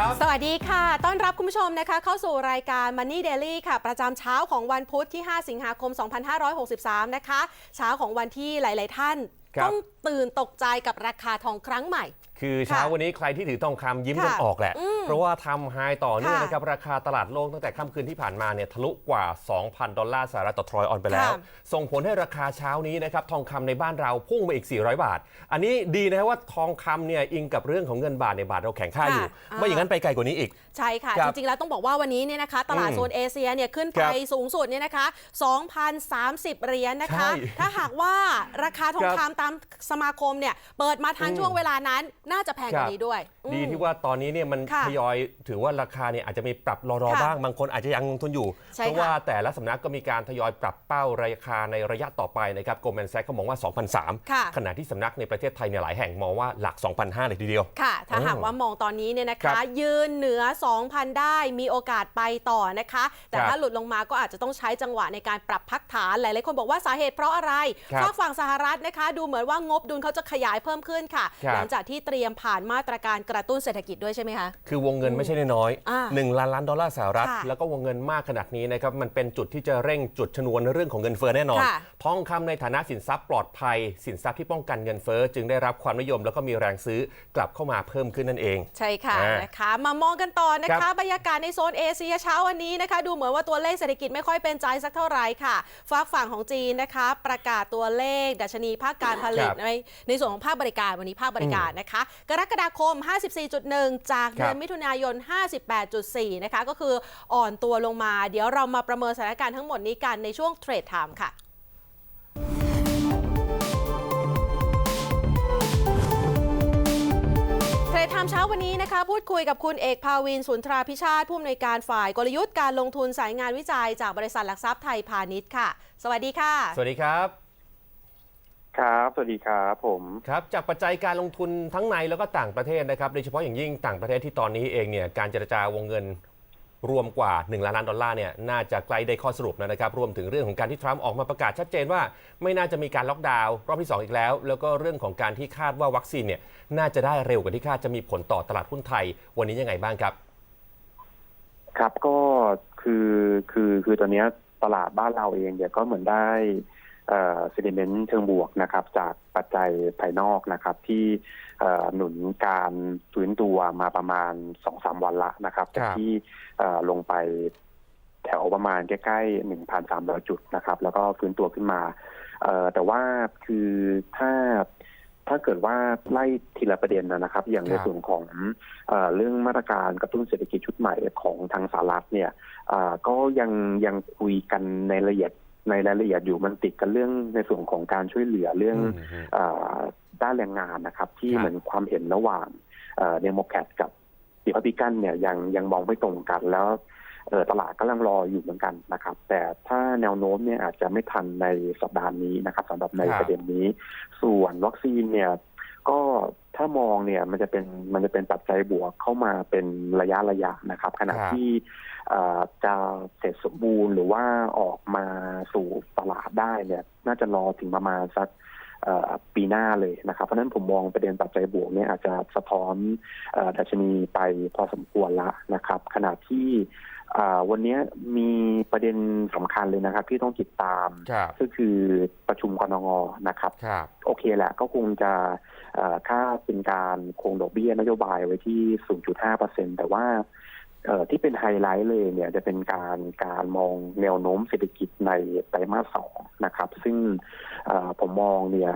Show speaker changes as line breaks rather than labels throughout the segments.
ครับ
สวัสดีค่ะ ต้อนรับคุณผู้ชมนะคะ เข้าสู่รายการ Money Daily ค่ะ ประจำเช้าของวันพุธที่ 5 สิงหาคม 2563 นะคะ เช้าของวันที่หลาย ๆ ท่าน
ครับ
ต้อง ตื่นตกใจกับราคาทองครั้งใหม่
คือเช้า
ค่ะ
วันนี้ใครที่ถือทองคำยิ้มกัน
ค่ะ
ออกแหละ
อืม
เพราะว่าทำไฮต่อเนื่อง
ค่ะ
นะครับ ราคาตลาดโลกตั้งแต่ค่ำคืนที่ผ่านมาเนี่ยทะลุกว่า 2,000 ดอลลาร์สหรัฐต่อทรอยออนไปแล้ว
ค่ะ
ส่งผลให้ราคาเช้านี้นะครับทองคำในบ้านเราพุ่งไปอีก 400 บาท อันนี้ดีนะว่าทองคำเนี่ยอิงกับเรื่องของเงินบาทในยบาทเราแข็งค่าอยู่
ค่ะ
ไม่อย่างนั้นไปไกลกว่านี้อีก
ใช่ค่ะ
ครั
จ
บ
ริง ๆ แล้วต้องบอกว่าวันนี้เนี่ยนะคะ ตลาด
อืม
โซนเอเชียเนี่ยขึ้น
ค
ไป
รับ
สูงสุดเนี่ยนะคะ2,030 เหรียญนะคะ
ใช่
ถ้าหากว่าราคาทอง
ครับ
คำตามสมาคมเนี่ยเปิดมาทัน
อืม
ช่วงเวลานั้น น่าจะแพงก
ครั
ว่า
บ
นี้ด้วยอืม
ดีที่ว่าตอนนี้เนี่ยมัน
ค่ะ
ทยอยถือว่าราคาเนี่ยอาจจะมีปรับรอ
ค่ะ
ๆบ้างบางคนอาจจะยังลงทุนอยู่
ใช่
เพราะ
ค่ะ
ว่าแต่ละสำนักก็มีการทยอยปรับเป้าราคาในระยะต่อไปนะครับโกลแมนแซกเขามองว่า 2,003
ค่ะ
ขณะที่สำนักในประเทศไทยเนี่ยหลายแห่งมองว่าหลัก 2,500เลยทีเดียว
ค่ะ ถ้า
อืม
หากว่ามองตอนนี้เนี่ยนะ
ครั
คะ
บ
ยืนเหนือ 2,000 ได้มีโอกาสไปต่อนะคะ แต่
ครับ
ถ้าหลุดลงมาก็อาจจะต้องใช้จังหวะในการปรับพักฐานหลายๆคนบอกว่าสาเหตุเพราะอะไร
ครับ
ฝากฝั่งสหรัฐนะคะ ดูเหมือนว่างบดุลเขาจะขยายเพิ่มขึ้นค่ะ
ครับ
หลังจากที่เตรียมผ่านมาตรการกระตุ้นเศรษฐกิจด้วยใช่ไหมคะ
คือวงเงินไม่ใช่น้อย
อ่า
ๆหนึ่งล้านล้านดอลลาร์สหรัฐ
ค่ะ
แล้วก็วงเงินมากขนาดนี้นะครับ มันเป็นจุดที่จะเร่งจุดชนวนเรื่องของเงินเฟ้อแน่นอน
ค่ะ
ทองคำในฐานะสินทรัพย์ปลอดภัย สินทรัพย์ที่ป้องกันเงินเฟ้อจึงได้รับความนิยมแล้วก็มีแรงซื้อกลับเข้ามาเพิ่มขึ้นนั่นเอง
ใช่ค่ะ
อ่าน
นะคะ มามองกันต่อนะ
ครั
คะ
บ
บรรยากาศในโซนเอเชียเช้าวันนี้นะคะ ดูเหมือนว่าตัวเลขเศรษฐกิจไม่ค่อยเป็นใจสักเท่าไหร่ค่ะฝากฝั่งของจีนนะคะ ประกาศตัวเลข ดัชนีภาคการผลิต
ครับ
ในในส่วนของภาคบริการวันนี้ภาคบริการนะคะ กรกฎาคม 54.1 จากเดือน
ครับ
มิถุนายน 58.4 นะคะ ก็คืออ่อนตัวลงมา เดี๋ยวเรามาประเมินสถานการณ์ทั้งหมดนี้กันในช่วงเทรดไทม์ค่ะเทรดไทม์เช้าวันนี้นะคะพูดคุยกับคุณเอกภาวินสุนทราพิชาติผู้อำนวยการฝ่ายกลยุทธ์การลงทุนสายงานวิจัยจากบริษัทหลักทรัพย์ไทยพาณิชย์ค่ะ สวัสดีค่ะ
สวัสดีครับ
ครับ สวัสดีครับผม
ครับจากปัจจัยการลงทุนทั้งในแล้วก็ต่างประเทศนะครับโดยเฉพาะอย่างยิ่งต่างประเทศที่ตอนนี้เองเนี่ยการเจรจาวงเงินรวมกว่า 1 ล้านล้านดอลลาร์เนี่ยน่าจะใกล้ได้ข้อสรุปแล้วนะครับ รวมถึงเรื่องของการที่ทรัมป์ออกมาประกาศชัดเจนว่า ไม่น่าจะมีการล็อกดาวน์รอบที่ 2 อีกแล้ว แล้วก็เรื่องของการที่คาดว่าวัคซีนเนี่ยน่าจะได้เร็วกว่าที่คาดจะมีผลต่อตลาดหุ้นไทย วันนี้ยังไงบ้างครับ
ครับก็คือคือคือตอนเนี้ยตลาดบ้านเราเองเนี่ยก็เหมือนได้เอ่อ ซ n ิเมนต์เชิงบวกนะครับ จากปัจจัยภายนอกนะครับ ที่เอ่อหนุนการฟื้นตัวมาประมาณสองสามวันละนะครับจาก
ครับ
ที่เอ่อลงไปแถวประมาณใกล้ๆหนึ่งพันสามร้อยจุดนะครับ แล้วก็ฟื้นตัวขึ้นมาเอ่อแต่ว่าคือถ้าถ้าเกิดว่าไล่ทีละประเด็นนะครับ อย่างใน
ครับ
ส่วนของเอ่อเรื่องมาตรการกระตุ้นเศรษฐกิจชุดใหม่ของทางสหรัฐเนี่ยเอ่อก็ยังยังคุยกันในรายละเอียด ในรายละเอียดอยู่มันติดกันเรื่องในส่วนของการช่วยเหลือเรื่อง
อืม
เออด้านแรงงานนะครับ ที่
ครับ
เหมือนความเห็นระหว่างเดโมแครตกับดิพับลิกันเนี่ยยังยังมองไม่ตรงกันแล้วเอ่อตลาดกำลังรออยู่เหมือนกันนะครับ แต่ถ้าแนวโน้มเนี่ยอาจจะไม่ทันในสัปดาห์นี้นะครับสำหรับใน
ครับ
ประเด็นนี้ ส่วนวัคซีนเนี่ยก็ถ้ามองเนี่ยมันจะเป็นมันจะเป็นปัจจัยบวกเข้ามาเป็นระยะระยะนะครับ ขณะ
ครับ
ที่เอ่อ จะเสร็จสมบูรณ์หรือว่าออกมาสู่ตลาดได้เนี่ยน่าจะรอถึงประมาณสักเอ่อปีหน้าเลยนะครับ เพราะฉะนั้นผมมองประเด็นปัจจัยบวกเนี่ยอาจจะสะท้อนเออดัชนีไปพอสมควรละนะครับ ขณะที่เอ่อวันนี้มีประเด็นสำคัญเลยนะครับ ที่ต้องติดตาม
ครับ
ก็คือประชุมกรงงนะครับ
ครับ
โอเคแหละก็คงจะเอ่อค่าเป็นการคงดอกเบี้ยนโยบายไว้ที่ 0.5%แต่ว่าเอ่อ ที่เป็นไฮไลท์เลยเนี่ยจะเป็นการการมองแนวโน้มเศรษฐกิจในไตรมาสสองนะครับ ซึ่งเอ่อผมมองเนี่ย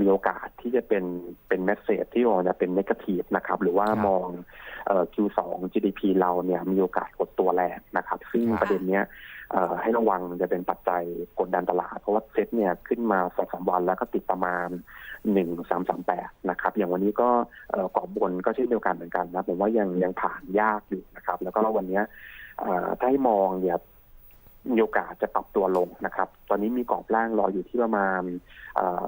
มีโอกาสที่จะเป็นเป็นเมสเซจที่ออกจะเป็นนกาทีฟนะครับ หรือว่า
ครับ
มองเอ่อ Q2 GDP เราเนี่ยมีโอกาสกดตัวแรงนะครับ ซึ่ง
ครับ
ประเด็นเนี้ยเอ่อให้ระวังมันจะเป็นปัจจัยกดดันตลาด เพราะว่าเซ็ตเนี่ยขึ้นมาสองสามวันแล้วก็ติดประมาณ หนึ่งสามสามแปดนะครับ อย่างวันนี้ก็เกรอบบนก็เช่นเดียวกันเหมือนกันนะผมว่ายังยังผ่านยากอยู่นะครับ แล้วก็วันนี้ถ้าให้มองเนี่ยมีโอกาสจะปรับตัวลงนะครับ ตอนนี้มีกรอบล่างรออยู่ที่ประมาณ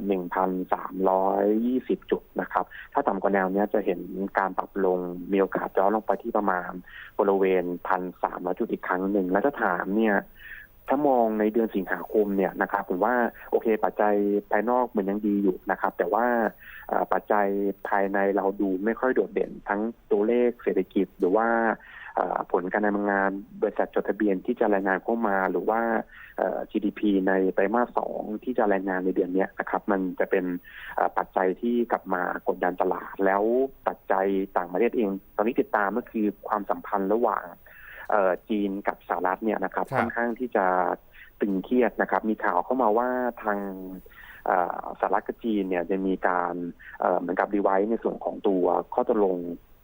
หนึ่งพันสามร้อยยี่สิบจุดนะครับ ถ้าต่ำกว่าแนวนี้จะเห็นการปรับลง มีโอกาสย้อนลงไปที่ประมาณบริเวณพันสามร้อยจุดอีกครั้งหนึ่ง แล้วถ้าถามเนี่ย ถ้ามองในเดือนสิงหาคมเนี่ยนะครับผมว่าโอเค ปัจจัยภายนอกมันยังดีอยู่นะครับ แต่ว่าปัจจัยภายในเราดูไม่ค่อยโดดเด่น ทั้งตัวเลขเศรษฐกิจหรือว่าผลการดำเนินงานบริษัทจดทะเบียนที่จะรายงานเข้ามาหรือว่า GDP ในไตรมาสสองที่จะรายงานในเดือนนี้นะครับ มันจะเป็นปัจจัยที่กลับมากดดันตลาด แล้วปัจจัยต่างประเทศเอง ตอนนี้ติดตามก็คือความสัมพันธ์ระหว่าง จีนกับสหรัฐเนี่ยนะครับ
ครับ
ค่อนข้างที่จะตึงเครียดนะครับ มีข่าวเข้ามาว่าทางเอ่อสหรัฐกับจีนเนี่ยจะมีการเอ่อเหมือนกับรีไวซ์ในส่วนของตัวข้อตกลง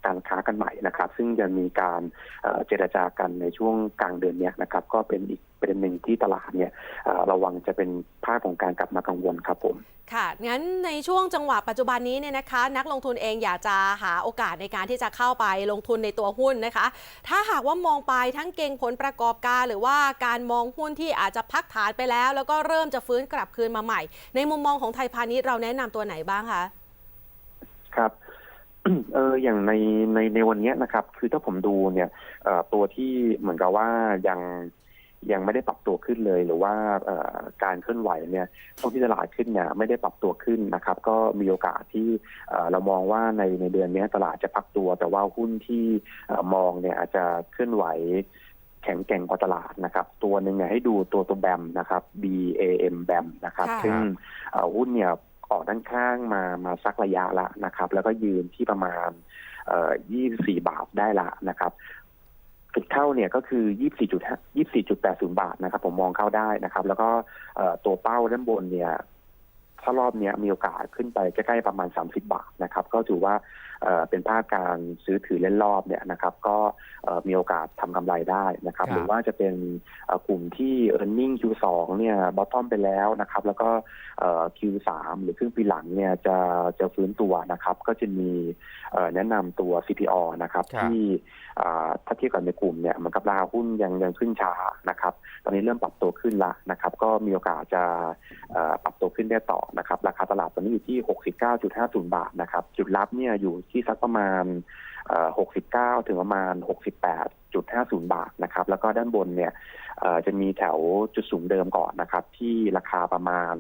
การค้ากันใหม่นะครับ ซึ่งจะมีการเอ่อเจรจากันในช่วงกลางเดือนเนี้ยนะครับ ก็เป็นอีกประเด็นหนึ่งที่ตลาดเนี่ยเอ่อระวังจะเป็นภาพของการกลับมากังวลครับผม
ค่ะงั้นในช่วงจังหวะปัจจุบันนี้เนี่ยนะคะ นักลงทุนเองอยากจะหาโอกาสในการที่จะเข้าไปลงทุนในตัวหุ้นนะคะ ถ้าหากว่ามองไปทั้งเก่งผลประกอบการ หรือว่าการมองหุ้นที่อาจจะพักฐานไปแล้ว แล้วก็เริ่มจะฟื้นกลับคืนมาใหม่ ในมุมมองของไทยพาณิชย์เราแนะนำตัวไหนบ้างคะ
ครับ เอออย่างในในในวันเนี้ยนะครับ คือถ้าผมดูเนี่ยเอ่อตัวที่เหมือนกับว่ายังยังไม่ได้ปรับตัวขึ้นเลย หรือว่าเอ่อการเคลื่อนไหวเนี่ยช่วงที่ตลาดขึ้นเนี่ยไม่ได้ปรับตัวขึ้นนะครับ ก็มีโอกาสที่เอ่อเรามองว่าในในเดือนเนี้ยตลาดจะพักตัว แต่ว่าหุ้นที่เอ่อมองเนี่ยอาจจะเคลื่อนไหวแข็งแกร่งกว่าตลาดนะครับ ตัวหนึ่งเนี่ยให้ดูตัวตัวแบมนะครับ B A M แบมนะครับ
ค่ะ
ซึ่งเอ่อหุ้นเนี่ย ออกด้านข้างมามาสักระยะละนะครับ แล้วก็ยืนที่ประมาณเอ่อ24บาทได้ละนะครับจุดเข้าเนี่ยก็คือ 24.24.80 บาทนะครับ ผมมองเข้าได้นะครับ แล้วก็เอ่อตัวเป้าด้านบนเนี่ยถ้ารอบนี้มีโอกาสขึ้นไปใกล้ๆประมาณ 30 บาทนะครับ ก็ถือว่าเอ่อเป็นภาพการซื้อถือเล่นรอบเนี่ยนะครับ ก็เอ่อมีโอกาสทำกำไรได้นะครับ
ครับ
หรือว่าจะเป็นเอ่อกลุ่มที่ e a r n i n g Q2 เนี่ยบอททอมไปแล้วนะครับ แล้วก็เอ่อ Q3 หรือครึ่งปีหลังเนี่ยจะจะฟื้นตัวนะครับ ก็จะมีเอ่อแนะนำตัว CPO นะครับ
ครับ
ที่อ่าถ้าเทียบกับในกลุ่มเนี่ยเหมันกับราคาหุ้นยังยังขึ้นช้านะครับ ตอนนี้เริ่มปรับตัวขึ้นละนะครับ ก็มีโอกาสจะเอ่อปรับตัวขึ้นได้ต่อนะครับ ราคาตลาดตอนนี้อยู่ที่ 69.50 บาทนะครับ จุดรับเนี่ยอยู่ที่สักประมาณเอ่อ69 ถึงประมาณ 68.50 บาทนะครับ แล้วก็ด้านบนเนี่ยเอ่อจะมีแถวจุดสูงเดิมก่อนนะครับ ที่ราคาประมาณ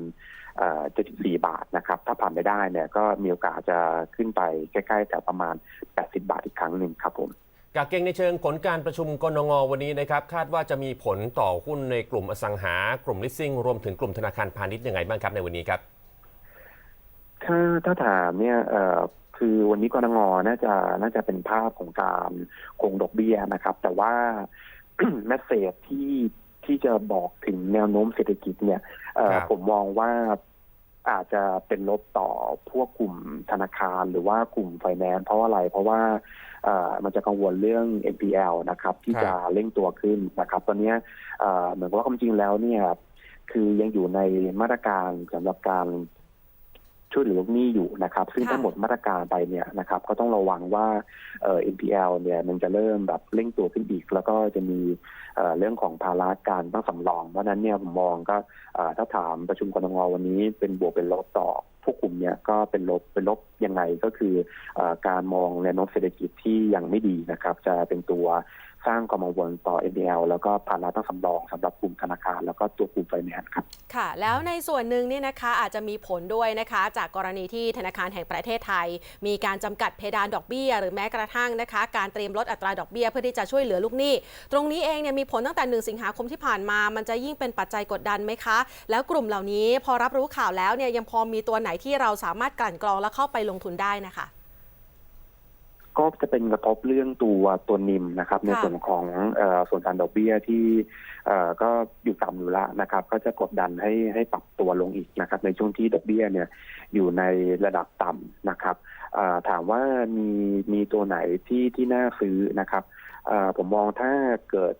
เอ่อ74 บาทนะครับ ถ้าผ่านไปได้เนี่ยก็มีโอกาสจะขึ้นไปใกล้ๆแถวประมาณ 80 บาทอีกครั้งหนึ่งครับผม
กาเก่งในเชิงผลการประชุมกนงวันนี้นะครับ คาดว่าจะมีผลต่อหุ้นในกลุ่มอสังหา กลุ่มลิสซิ่ง รวมถึงกลุ่มธนาคารพาณิชย์ยังไงบ้างครับในวันนี้ครับ
ถ้าถ้าถามเนี่ยเอ่อ คือวันนี้กรงงน่าจะน่าจะเป็นภาพของการคงดอกเบี้ยนะครับ แต่ว่าแมสเซจที่ที่จะบอกถึงแนวโน้มเศรษฐกิจเนี่ยเอ่อ
ครับ
ผมมองว่าอาจจะเป็นลบต่อพวกกลุ่มธนาคารหรือว่ากลุ่มไฟแนนซ์เพราะว่าอะไร เพราะว่าเอ่อมันจะกังวลเรื่อง NPL นะครับ ที่
ครับ
จะเร่งตัวขึ้นนะครับ ตอนเนี้ยเอ่อเหมือนกับว่าความจริงแล้วเนี่ย คือยังอยู่ในมาตรการสำหรับการ ช่วยเหลือลูกหนี้อยู่นะครับ ซึ่ง
ค่ะ
ทั้งหมดมาตรการไปเนี่ยนะครับก็ต้องระวังว่าเอ่อ NPL เนี่ยมันจะเริ่มแบบเร่งตัวขึ้นอีก แล้วก็จะมีเอ่อเรื่องของภาระการต้องสำรอง เพราะฉะนั้นเนี่ยผมมองก็เอ่อถ้าถามประชุมกรงงวันนี้เป็นบวกเป็นลบต่อพวกกลุ่มเนี่ยก็เป็นลบเป็นลบยังไงก็คือเออการมองแนวโน้มเศรษฐกิจที่ยังไม่ดีนะครับ จะเป็นตัว สร้างความกังวลต่อ NPL แล้วก็ภาระต้องสำรองสำหรับกลุ่มธนาคาร แล้วก็ตัวกลุ่มไฟแนนซ์ครับ
ค่ะ แล้วในส่วนหนึ่งเนี่ยนะคะอาจจะมีผลด้วยนะคะ จากกรณีที่ธนาคารแห่งประเทศไทย มีการจำกัดเพดานดอกเบี้ย หรือแม้กระทั่งนะคะ การเตรียมลดอัตราดอกเบี้ยเพื่อที่จะช่วยเหลือลูกหนี้ ตรงนี้เองเนี่ยมีผลตั้งแต่ 1 สิงหาคมที่ผ่านมา มันจะยิ่งเป็นปัจจัยกดดันไหมคะ แล้วกลุ่มเหล่านี้พอรับรู้ข่าวแล้วเนี่ยยังพอมีตัวไหนที่เราสามารถกลั่นกรองและเข้าไปลงทุนได้นะคะ
ก็จะเป็นกระทบเรื่องตัวตัวนิมนะครับ ในส่วนของเอ่อส่วนการดอกเบี้ยที่เอ่อก็อยู่ต่ำอยู่แล้วนะครับ ก็จะกดดันให้ให้ปรับตัวลงอีกนะครับ ในช่วงที่ดอกเบี้ยเนี่ยอยู่ในระดับต่ำนะครับเอ่อถามว่ามีมีตัวไหนที่ที่น่าซื้อนะครับเอ่อผมมองถ้าเกิด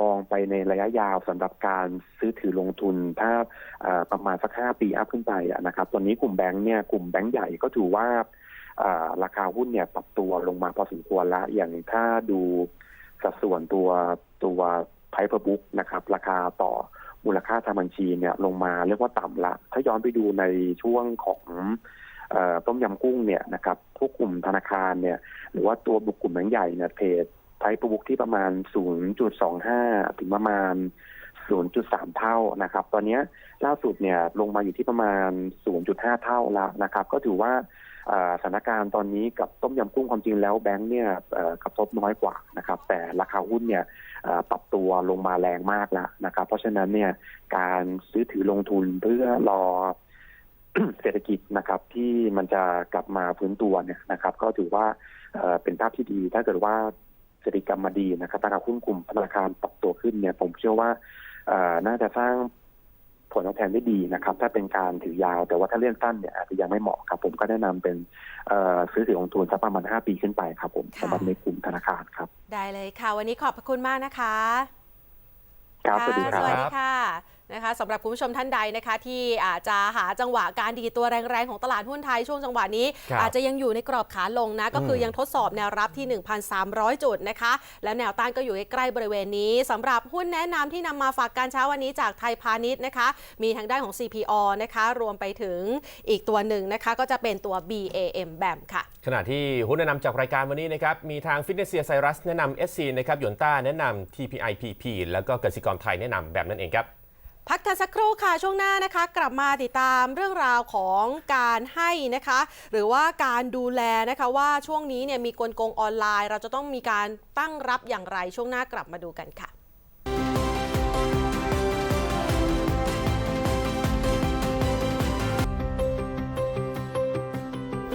มองไปในระยะยาวสำหรับการซื้อถือลงทุน ถ้าเอ่อประมาณสักห้าปีอัพขึ้นไปอะนะครับตอนนี้กลุ่มแบงก์เนี่ยกลุ่มแบงก์ใหญ่ก็ถือว่าอ่า ราคาหุ้นเนี่ยปรับตัวลงมาพอสมควรแล้วอย่างถ้าดูสัดส่วนตัวตัวไพเ r อร์บุ๊กนะครับ ราคาต่อมูลค่าทางบัญชีเนี่ยลงมาเรียกว่าต่ำละ ถ้าย้อนไปดูในช่วงของอต้มยำกุ้งเนี่ยนะครับพวกกลุ่มธนาคารเนี่ย หรือว่าตัวบุกกลุ่มแบงก์ใหญ่เนี่ยเทรดไพเ r อร์บุ๊กที่ประมาณ 0.25 ถึงประมาณ 0.3 เท่านะครับ ตอนนี้ล่าสุดเนี่ยลงมาอยู่ที่ประมาณ 0.5 เท่าแล้วนะครับ ก็ถือว่า สถานการณ์ตอนนี้กับต้มยำกุ้งความจริงแล้วแบงค์เนี่ยกระทบน้อยกว่านะครับ แต่ราคาหุ้นเนี่ยปรับตัวลงมาแรงมากแล้วนะครับ เพราะฉะนั้นเนี่ยการซื้อถือลงทุนเพื่อรอเศรษฐกิจนะครับที่มันจะกลับมาฟื้นตัวเนี่ยนะครับ ก็ถือว่าเป็นภาพที่ดีถ้าเกิดว่าเศรษฐกิจกลับมาดีนะครับตลาดหุ้นกลุ่มธนาคารปรับตัวขึ้นเนี่ย ผมเชื่อว่าน่าจะสร้าง ผลตอบแทนได้ดีนะครับ ถ้าเป็นการถือยาว แต่ว่าถ้าเลื่อนสั้นเนี่ยอาจจะยังไม่เหมาะครับ ผมก็แนะนำเป็นเอ่อซื้อถือลงทุนสักประมาณ 5 ปีขึ้นไปครับผม
ค่ะ
สำหรับในกลุ่มธนาคารครับ
ได้เลยค่ะ วันนี้ขอบพระคุณมากนะคะ
ครับสวัสดีค
ส
รั
วัส
บ
ดีค่ะ นะคะสำหรับคุณผู้ชมท่านใดนะคะที่อาจจะหาจังหวะการดีดตัวแรงๆของตลาดหุ้นไทยช่วงจังหวะนี้
ครับ
อาจจะยังอยู่ในกรอบขาลงนะ ก็คืออ
ม
ยังทดสอบแนวรับที่ 1,300 จุดนะคะ และแนวต้านก็อยู่ใกล้ๆบริเวณนี้สำหรับหุ้นแนะนำที่นำมาฝากการเช้าวันนี้จากไทยพาณิชย์นะคะ มีทางด้านของ CPO นะคะ รวมไปถึงอีกตัวหนึ่งนะคะ ก็จะเป็นตัว BAM แบมค่ะ
ขณะที่หุ้นแนะนำจากรายการวันนี้นะครับมีทางฟิตเนสเซียไซรัสแนะนำ SC นะครับหยวนต้าแนะนำ TPIPP แล้วก็กสิกรไทยแนะนำแบบนั้นเองครับ
พักกันสักครู่ค่ะช่วงหน้านะคะ กลับมาติดตามเรื่องราวของการให้นะคะ หรือว่าการดูแลนะคะว่าช่วงนี้เนี่ยมีกลโกงออนไลน์ เราจะต้องมีการตั้งรับอย่างไรช่วงหน้ากลับมาดูกันค่ะ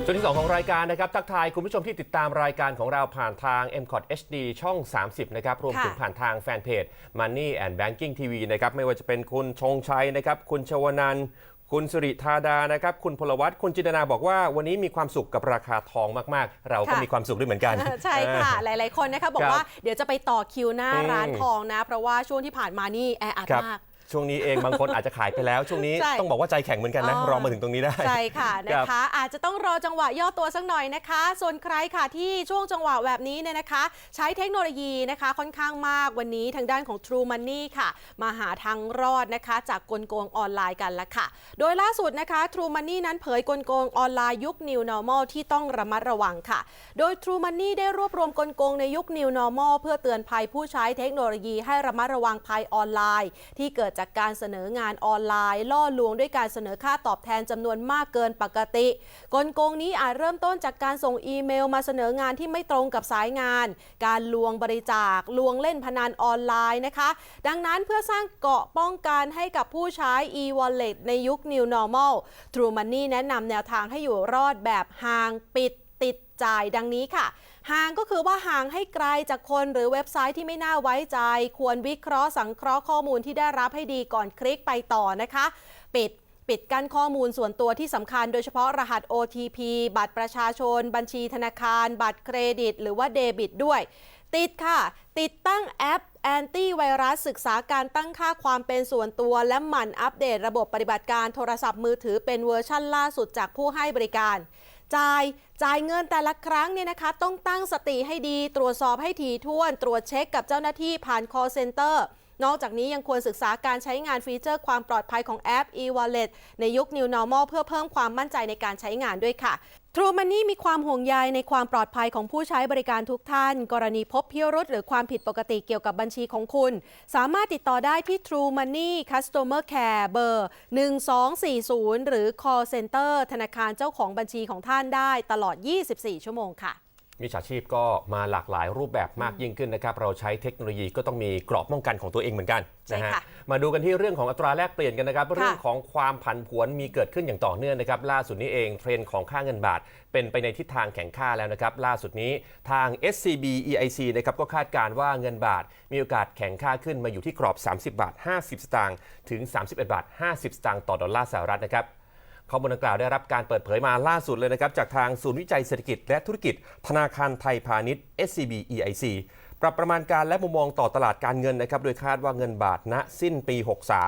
ช่วงที่ 2 ของรายการนะครับ ทักทายคุณผู้ชมที่ติดตามรายการของเราผ่านทาง m c o t HD ช่อง 30 นะครับ รวมถึง
ค่ะ
ผ่านทางแฟนเพจ Money and Banking TV นะครับ ไม่ว่าจะเป็นคุณชงชัยนะครับ คุณชวนันท์คุณสุริธาดานะครับ คุณพลวัตคุณจินตนาบอกว่าวันนี้มีความสุขกับราคาทองมากๆ เราก็
ค่ะ
มีความสุขด้วยเหมือนกัน
ใช่ค่ะ หลาย ๆ คนนะคะบอ
ครั
ก
บ
ว่าเดี๋ยวจะไปต่อคิวหน้า
อืม
ร้านทองนะ เพราะว่าช่วงที่ผ่านมานี่แออัด
ครับ
มาก
ช่วงนี้เองบางคนอาจจะขายไปแล้ว ช่วงนี้
ใช่
ต้องบอกว่าใจแข็งเหมือนกันนะ
อ๋อ
รอมาถึงตรงนี้ได้
ใช่ค่ะนะ
ครั
คะ
บ
อาจจะต้องรอจังหวะย่อตัวสักหน่อยนะคะ ส่วนใครค่ะที่ช่วงจังหวะแบบนี้เนี่ยนะคะ ใช้เทคโนโลยีนะคะค่อนข้างมากวันนี้ทางด้านของ True Money ค่ะ มาหาทางรอดนะคะ จากกลโกงออนไลน์กันละค่ะ โดยล่าสุดนะคะ True Money นั้นเผยกลโกงออนไลน์ยุค New Normal ที่ต้องระมัดระวังค่ะ โดย True Money ได้รวบรวมกลโกงในยุค New Normal เพื่อเตือนภัยผู้ใช้เทคโนโลยีให้ระมัดระวังภัยออนไลน์ ที่เกิดจากการเสนองานออนไลน์ ล่อลวงด้วยการเสนอค่าตอบแทนจำนวนมากเกินปกติ กลโกงนี้อาจเริ่มต้นจากการส่งอีเมลมาเสนองานที่ไม่ตรงกับสายงาน การลวงบริจาคลวงเล่นพนันออนไลน์นะคะ ดังนั้นเพื่อสร้างเกาะป้องกันให้กับผู้ใช้ e-wallet ในยุค New Normal True Money แนะนำแนวทางให้อยู่รอดแบบห่างปิดติดจ่ายดังนี้ค่ะ ห่างก็คือว่าห่างให้ไกลจากคนหรือเว็บไซต์ที่ไม่น่าไว้ใจ ควรวิเคราะห์สังเคราะห์ข้อมูลที่ได้รับให้ดีก่อนคลิกไปต่อนะคะ ปิดปิดกั้นข้อมูลส่วนตัวที่สำคัญโดยเฉพาะรหัส OTP บัตรประชาชน บัญชีธนาคาร บัตรเครดิต หรือว่าเดบิตด้วย ติดค่ะ ติดตั้งแอปแอนตี้ไวรัสศึกษาการตั้งค่าความเป็นส่วนตัว และหมั่นอัปเดตระบบปฏิบัติการโทรศัพท์มือถือเป็นเวอร์ชั่นล่าสุดจากผู้ให้บริการ จ่ายจ่ายเงินแต่ละครั้งเนี่ยนะคะ ต้องตั้งสติให้ดี ตรวจสอบให้ถี่ถ้วน ตรวจเช็คกับเจ้าหน้าที่ผ่าน call center นอกจากนี้ยังควรศึกษาการใช้งานฟีเจอร์ความปลอดภัยของแอป e-wallet ในยุค New Normal เพื่อเพิ่มความมั่นใจในการใช้งานด้วยค่ะ True Money มีความห่วงใยในความปลอดภัยของผู้ใช้บริการทุกท่าน กรณีพบพิรุษหรือความผิดปกติเกี่ยวกับบัญชีของคุณ สามารถติดต่อได้ที่ True Money Customer Care เบอร์ 1240 หรือ Call Center ธนาคารเจ้าของบัญชีของท่านได้ตลอด 24 ชั่วโมงค่ะ
มิจฉาชีพก็มาหลากหลายรูปแบบมากยิ่งขึ้นนะครับ เราใช้เทคโนโลยีก็ต้องมีกรอบป้องกันของตัวเองเหมือนกัน
ใช่
นะฮะ
ค่ะ
มาดูกันที่เรื่องของอัตราแลกเปลี่ยนกันนะครับ เรื่องของความผันผวนมีเกิดขึ้นอย่างต่อเนื่องนะครับ ล่าสุดนี้เองเทรนด์ของค่าเงินบาท เป็นไปในทิศทางแข็งค่าแล้วนะครับ ล่าสุดนี้ทาง SCB EIC นะครับก็คาดการณ์ว่าเงินบาท มีโอกาสแข็งค่าขึ้นมาอยู่ที่กรอบ 30 บาท 50 สตางค์ถึง 31 บาท 50 สตางค์ต่อดอลลาร์สหรัฐนะครับ ข้อมูลดังกล่าวได้รับการเปิดเผยมาล่าสุดเลยนะครับ จากทางศูนย์วิจัยเศรษฐกิจ และธุรกิจ ธนาคารไทยพาณิชย์ SCB EIC ปรับประมาณการและมุมมองต่อตลาดการเงินนะครับ โดยคาดว่าเงินบาทณสิ้นปี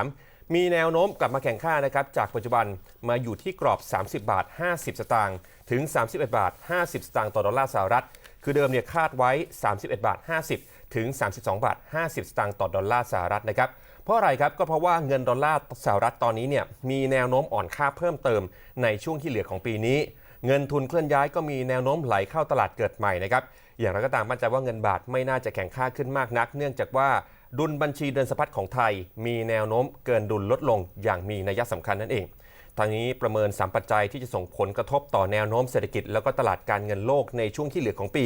63 มีแนวโน้มกลับมาแข่งค่านะครับ จากปัจจุบันมาอยู่ที่กรอบ 30 บาท 50 สตางค์ ถึง 31 บาท 50 สตางค์ต่อดอลลาร์สหรัฐ คือเดิมเนี่ยคาดไว้ 31 บาท 50 ถึง 32 บาท 50 สตางค์ต่อดอลลาร์สหรัฐนะครับ เพราะอะไรครับก็เพราะว่าเงินดอลลาร์สหรัฐตอนนี้เนี่ยมีแนวโน้มอ่อนค่าเพิ่มเติมในช่วงที่เหลือของปีนี้ เงินทุนเคลื่อนย้ายก็มีแนวโน้มไหลเข้าตลาดเกิดใหม่นะครับอย่างไรก็ตามมั่นใจว่าเงินบาทไม่น่าจะแข็งค่าขึ้นมากนัก เนื่องจากว่าดุลบัญชีเดินสะพัดของไทย มีแนวโน้มเกินดุลลดลงอย่างมีนัยสำคัญนั่นเองทางนี้ประเมิน 3 ปัจจัยที่จะส่งผลกระทบต่อแนวโน้มเศรษฐกิจ แล้วก็ตลาดการเงินโลกในช่วงที่เหลือของปี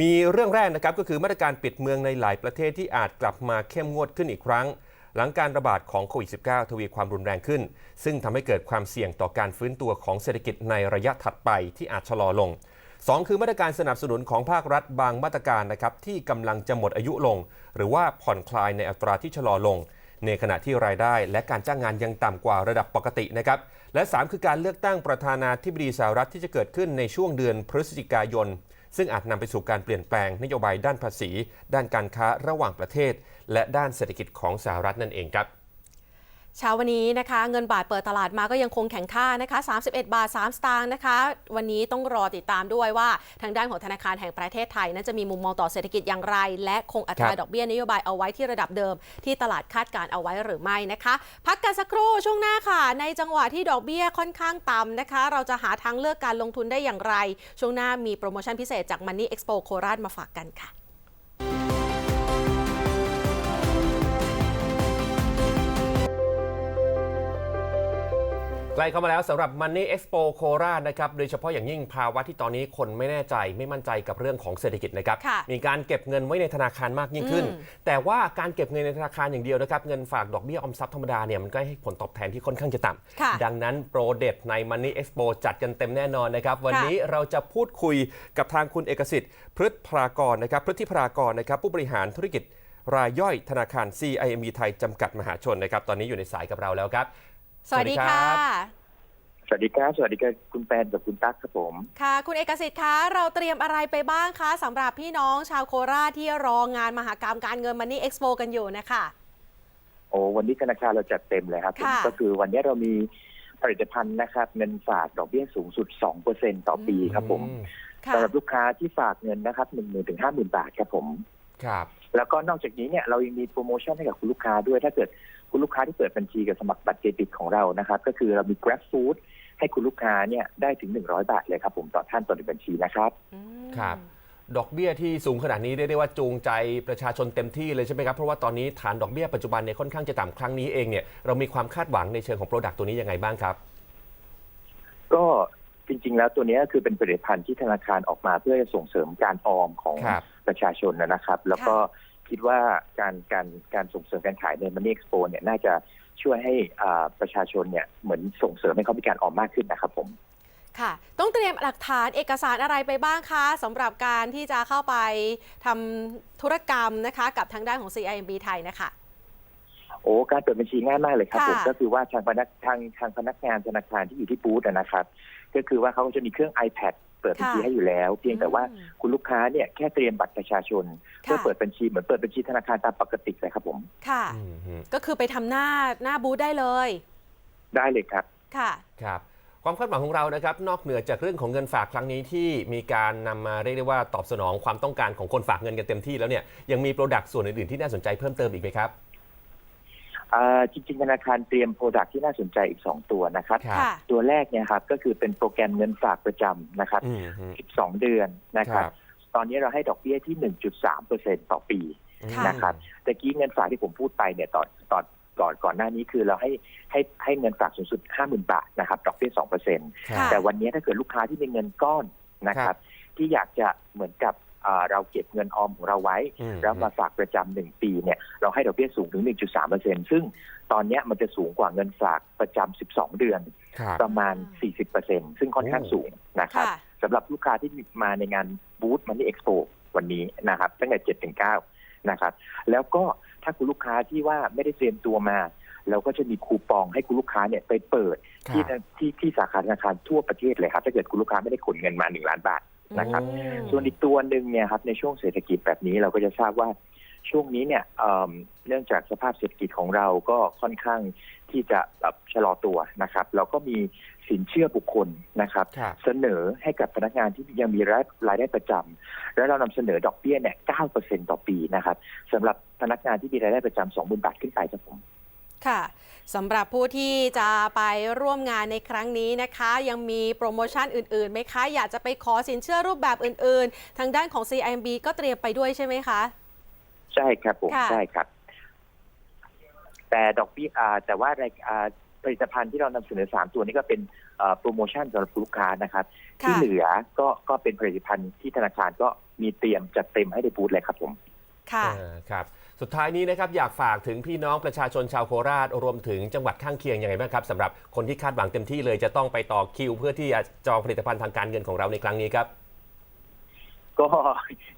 มีเรื่องแรกนะครับก็คือมาตรการปิดเมืองในหลายประเทศที่อาจกลับมาเข้มงวดขึ้นอีกครั้ง หลังการระบาดของโควิด -19 ทวีความรุนแรงขึ้น ซึ่งทำให้เกิดความเสี่ยงต่อการฟื้นตัวของเศรษฐกิจในระยะถัดไปที่อาจชะลอลงสองคือมาตรการสนับสนุนของภาครัฐบางมาตรการนะครับที่กำลังจะหมดอายุลง หรือว่าผ่อนคลายในอัตราที่ชะลอลง ในขณะที่รายได้และการจ้างงานยังต่ำกว่าระดับปกตินะครับและ 3 คือการเลือกตั้งประธานาธิบดีสหรัฐที่จะเกิดขึ้นในช่วงเดือนพฤศจิกายน ซึ่งอาจนำไปสู่การเปลี่ยนแปลงนโยบายด้านภาษี ด้านการค้าระหว่างประเทศ และด้านเศรษฐกิจของสหรัฐนั่นเองครับ
เช้าวันนี้นะคะเงินบาทเปิดตลาดมาก็ยังคงแข็งค่านะคะ 31 บาท 3 สตางค์นะคะ วันนี้ต้องรอติดตามด้วยว่าทางด้านของธนาคารแห่งประเทศไทยนั้นจะมีมุมมองต่อเศรษฐกิจอย่างไร และคงอัตราดอกเบี้ยนโยบายเอาไว้ที่ระดับเดิม ที่ตลาดคาดการเอาไว้หรือไม่นะคะ พักกันสักครู่ช่วงหน้าค่ะ ในจังหวะที่ดอกเบี้ยค่อนข้างต่ำนะคะ เราจะหาทางเลือกการลงทุนได้อย่างไร ช่วงหน้ามีโปรโมชั่นพิเศษจาก Money Expo โคราชมาฝากกันค่ะ
กล้เข้ามาแล้วสำหรับ Money Expo โคราชนะครับโดยเฉพาะอย่างยิ่งภาวะที่ตอนนี้คนไม่แน่ใจไม่มั่นใจกับเรื่องของเศรษฐกิจนะครับ
ค่ะ
มีการเก็บเงินไว้ในธนาคารมากยิ่งขึ้น
อืม
แต่ว่าการเก็บเงินในธนาคารอย่างเดียวนะครับเงินฝากดอกเบี้ยออมทรัพย์ธรรมดาเนี่ยมันก็ให้ผลตอบแทนที่ค่อนข้างจะต่
ค่ะำ
ดังนั้นโปรเด็ดใน Money Expo จัดกันเต็มแน่นอนนะครับวันนี้เราจะพูดคุยกับทางคุณเอกสิทธิ์พฤทธพรากรนะครับพฤทธิพรากรนะครับผู้บริหารธุรกิจรายย่อยธนาคาร CIMB ไทยจำกัดมหาชนนะครับตอนนี้อยู่ในสายกับเราแล้วครับ
สวัสดีค่ะ
สวัสดีครับ สวัสดีครับคุณแปนกับคุณตั๊กครับผม
ค่ะ คุณเอกสิทธิ์คะ เราเตรียมอะไรไปบ้างคะสำหรับพี่น้องชาวโคราชที่รองานมหกรรมการเงินมันนี่เอ็กซ์โปกันอยู่นะคะ
โอ้วันนี้ธนาคารเราจัดเต็มเลยครับผม
ค่ะ
ก็คือวันนี้เรามีผลิตภัณฑ์นะครับ เงินฝากดอกเบี้ยสูงสุด 2%ต่อปีครับผม
อื
ค่ะ
สำหรับลูกค้าที่ฝากเงินนะครับ1 0 0 0 0ถึง50,000 บาทครับผม
ครับ
แล้วก็นอกจากนี้เนี่ยเรายังมีโปรโมชั่นให้กับคุณลูกค้าด้วยถ้าเกิด คุณลูกค้าที่เปิดบัญชีกับสมัครบัตรเครดิตของเรานะครับ ก็คือเรามี Grab Food ให้คุณลูกค้าเนี่ยได้ถึง 100 บาทเลยครับผมต่อท่านต่อหนึ่งบัญชีนะครับ
อืม
ครับ ดอกเบี้ยที่สูงขนาดนี้เรียกได้ว่าจูงใจประชาชนเต็มที่เลยใช่ไหมครับ เพราะว่าตอนนี้ฐานดอกเบี้ยปัจจุบันเนี่ยค่อนข้างจะต่ำครั้งนี้เองเนี่ยเรามีความคาดหวังในเชิงของโปรดักต์ตัวนี้ยังไงบ้างครับ
ก็จริง ๆ แล้วตัวเนี้ยคือเป็นผลิตภัณฑ์ที่ธนาคารออกมาเพื่อจะส่งเสริมการออมของ
ครับ
ประชาชนนะครับ แล้วก็ คิดว่าการการการส่งเสริมการขายใน Money Expo เนี่ยน่าจะช่วยให้อ่าประชาชนเนี่ยเหมือนส่งเสริมให้เขามีการออมมากขึ้นนะครับผม
ค่ะ ต้องเตรียมหลักฐานเอกสารอะไรไปบ้างคะสำหรับการที่จะเข้าไปทำธุรกรรมนะคะ กับทางด้านของ CIMB ไทยนะคะ
โอ้การเปิดบัญชีง่ายมากเลยครับ
ค่ะ
ผมก็คือว่าทางพนักทางทางพนักงานธนาคารที่อยู่ที่บูธอะนะครับ ก็คือว่าเขาก็จะมีเครื่อง iPad เปิดบัญชี
ค่ะ
ให้อยู่แล้ว เพียงแต่ว่า
อืม
คุณลูกค้าเนี่ยแค่เตรียมบัตรประชาชนเพื่อ
ค่ะ
เปิดบัญชีเหมือนเปิดบัญชีธนาคารตามปกติเลยครับผม
ค่ะ
อืมฮึ
ก็คือไปทำหน้าหน้าบูธได้เลย
ได้เลยครับ
ค่ะ
ครับความคาดหวังของเรานะครับนอกเหนือจากเรื่องของเงินฝากครั้งนี้ที่มีการนำมาเรียกได้ว่าตอบสนองความต้องการของคนฝากเงินกันเต็มที่แล้วเนี่ยยังมีโปรดักต์ส่วนอื่นๆที่น่าสนใจเพิ่มเติมอีกไหมครับ
อ่า จริงๆธนาคารเตรียมโปรดักที่น่าสนใจอีก 2 ตัวนะครับ
ครับ
ค่ะ
ตัวแรกเนี่ยครับก็คือเป็นโปรแกรมเงินฝากประจำนะครับ
อืมฮึ
12 เดือนนะค
ครั
รับ
บ
ตอนนี้เราให้ดอกเบี้ยที่ 1.3%ต่อปี
ค่ะ
นะครับแต่กี้เงินฝากที่ผมพูดไปเนี่ยตอนตอนก่อนก่อนหน้านี้คือเราให้ให้ให้เงินฝากสูงสุด 50,000 บาทนะครับดอกเบี้ย2%
ครับ
แต่วันนี้ถ้าเกิดลูกค้าที่มีเงินก้อนนะค
ครั
รับบที่อยากจะเหมือนกับอ่า เราเก็บเงินออมของเราไว้
อืม
แล้วมาฝากประจำหนึ่งปีเนี่ยเราให้ดอกเบี้ยสูงถึง 1.3%ซึ่งตอนเนี้ยมันจะสูงกว่าเงินฝากประจำ 12 เดือน
ครับ
ประมาณ 40%ซึ่งค่อนข้าง
โอ้
สูงนะครับ
ค่ะ
สำหรับลูกค้าที่มาในงานบูธมันนี่เอ็กซ์โปวันนี้นะครับตั้งแต่7ถึง9นะครับ แล้วก็ถ้าคุณลูกค้าที่ว่าไม่ได้เตรียมตัวมาเราก็จะมีคูปองให้คุณลูกค้าเนี่ยไปเปิด
ครั
ที่
บ
ที่ที่สาขาธนาคารทั่วประเทศเลยครับถ้าเกิดคุณลูกค้าไม่ได้ขนเงินมา1ล้านบาท นะครับ
อืม
ส่วนอีกตัวหนึ่งเนี่ยครับในช่วงเศรษฐกิจแบบนี้เราก็จะทราบว่าช่วงนี้เนี่ยเอิ่มเนื่องจากสภาพเศรษฐกิจของเราก็ค่อนข้างที่จะแบบชะลอตัวนะครับ เราก็มีสินเชื่อบุคคลนะครับ
ครับ
เสนอให้กับพนักงานที่ยังมีรายรายได้ประจำแล้วเรานำเสนอดอกเบี้ยเนี่ย9%ต่อปีนะครับสำหรับพนักงานที่มีรายได้ประจำ20,000บาทขึ้นไปครับผม
ค่ะสำหรับผู้ที่จะไปร่วมงานในครั้งนี้นะคะ ยังมีโปรโมชั่นอื่นๆไหมคะ อยากจะไปขอสินเชื่อรูปแบบอื่นๆ ทางด้านของ CIMB ก็เตรียมไปด้วยใช่ไหมคะ
ใช่ครับผม
ค่ะ
ใช่ครับ แต่ดอกเบี้ยอ่าแต่ว่ารายอ่าผลิตภัณฑ์ที่เรานำเสนอสามตัวนี้ก็เป็นเอ่อโปรโมชั่นสำหรับลูกค้านะครับ
ค่ะ
ที่เหลือก็ก็เป็นผลิตภัณฑ์ที่ธนาคารก็มีเตรียมจัดเต็มให้ในบูธเลยครับผม
ค่ะ
อ่าครับ สุดท้ายนี้นะครับอยากฝากถึงพี่น้องประชาชนชาวโคราชรวมถึงจังหวัดข้างเคียงยังไงบ้างครับสำหรับคนที่คาดหวังเต็มที่เลยจะต้องไปต่อคิว เพื่อที่จะจองผลิตภัณฑ์ทางการเงินของเราในครั้งนี้ครับ
ก็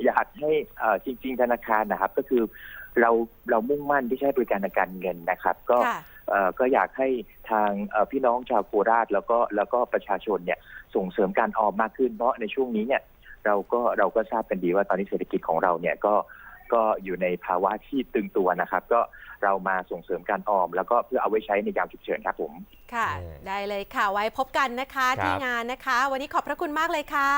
อยากให้เอ่อจริง ๆ ธนาคารนะครับ ก็คือเราเรามุ่งมั่นที่จะให้บริการทางการเงินนะครับ ก็
ค่ะ
เอ่อก็อยากให้ทางเอ่อพี่น้องชาวโคราชแล้วก็แล้วก็ประชาชนเนี่ยส่งเสริมการออมมากขึ้นเพราะในช่วงนี้เนี่ย เราก็เราก็ทราบกันดีว่าตอนนี้เศรษฐกิจของเราเนี่ยก็ ก็อยู่ในภาวะที่ตึงตัวนะครับ ก็เรามาส่งเสริมการออม แล้วก็เพื่อเอาไว้ใช้ในยามฉุกเฉินครับผม
ค่ะ
เออ
ได้เลยค่ะ ไว้พบกันนะคะ
ครับ
ที่งานนะคะ วันนี้ขอบพระคุณมากเลยค่ะ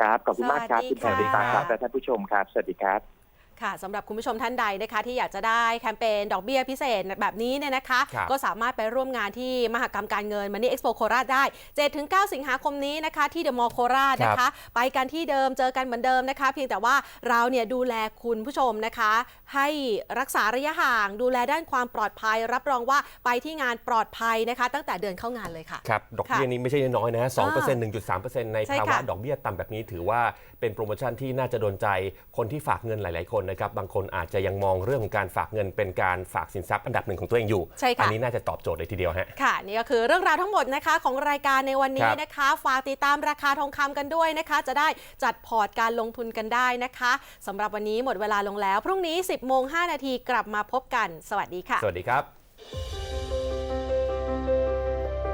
ครับ ขอบคุณมากครับ
สวัสดี
คุณแผ่นดิน
ค่ะ
ครับและท่านผู้ชมครับ สวัสดีครับ
ค่ะสำหรับคุณผู้ชมท่านใดนะคะที่อยากจะได้แคมเปญดอกเบี้ยพิเศษแบบนี้เนี่ยนะคะ
ครับ
ก็สามารถไปร่วมงานที่มหกรรมการเงินมันนี่เอ็กซ์โปโคราชได้ 7-9 สิงหาคมนี้นะคะ ที่เดอะมอลล์โคราชนะคะ ไปกันที่เดิมเจอกันเหมือนเดิมนะคะ เพียงแต่ว่าเราเนี่ยดูแลคุณผู้ชมนะคะ ให้รักษาระยะห่าง ดูแลด้านความปลอดภัย รับรองว่าไปที่งานปลอดภัยนะคะ ตั้งแต่เดินเข้างานเลยค่ะ
ครับดอกเบี้ยนี้ไม่ใช่น้อยๆนะฮะสองเปอร์เซ็นต์หนึ่งจุดสามเปอร์เซ็นต์ใน
ใช่
ภาวะ
ค่ะ
ดอกเบี้ยต่ำแบบนี้ถือว่าเป็นโปรโมชั่นที่น่าจะโดนใจคนที่ฝากเงินหลาย ๆ คนนะครับบางคนอาจจะยังมองเรื่องของการฝากเงินเป็นการฝากสินทรัพย์อันดับหนึ่งของตัวเองอยู่
ใช่ค่ะ
อันี้น่าจะตอบโจทย์เลยทีเดียวฮะ
ค่ะนี่ก็คือเรื่องราวทั้งหมดนะคะของรายการในวันนี้
ครับ
นะคะ ฝากติดตามราคาทองคำกันด้วยนะคะ จะได้จัดพอร์ตการลงทุนกันได้นะคะสำหรับวันนี้หมดเวลาลงแล้ว พรุ่งนี้ 10โมง5นาทีกลับมาพบกัน สวัสดีค่ะ
สวัสดีครับ